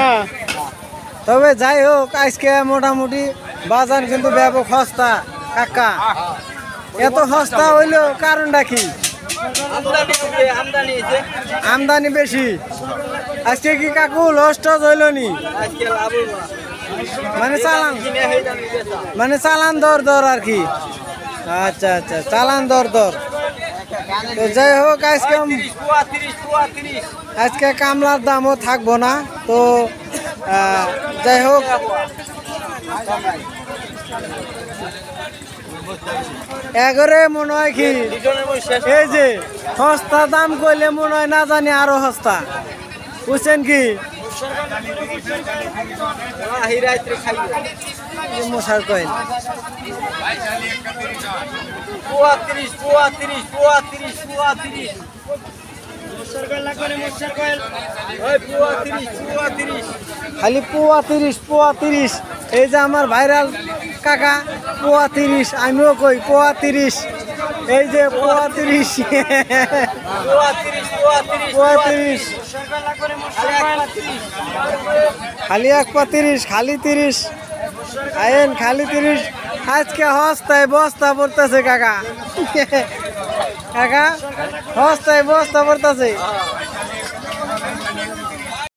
না? তবে যাই হোক, আজকে মোটামুটি বাজার কিন্তু ব্যাপক সস্তা, কাকা। এত সস্তা হইল কারণটা কি? আমদানি বেশি। আজকে কি কাকু লস টস হইল নি? মানে চালান মানে চালান দর দর আর কি। আচ্ছা আচ্ছা চালান দর দর। তো যাই হোক আজকে আজকে কামলার দামও থাকব না তো যাই হোক। এগরে মনে হয় কি এই যে সস্তা দাম কইলে মনে হয় না জানি আরও সস্তা। বুঝছেন কি? মশার কয়েন। খালি পোয়া তিরিশ পোয়া তিরিশ এই যে আমার ভাইরাল কাকা পোয়া তিরিশ আমিও কই পোয়া তিরিশ এই যে পোয়া তিরিশ পোয়া তিরিশ। খালি এক পা তিরিশ খালি তিরিশ। আইন খালি তিরিশ আজকে হস্তায় বস্তা পড়তেছে কাকা। কাকা হস্তায় বস্তা পড়তেছে।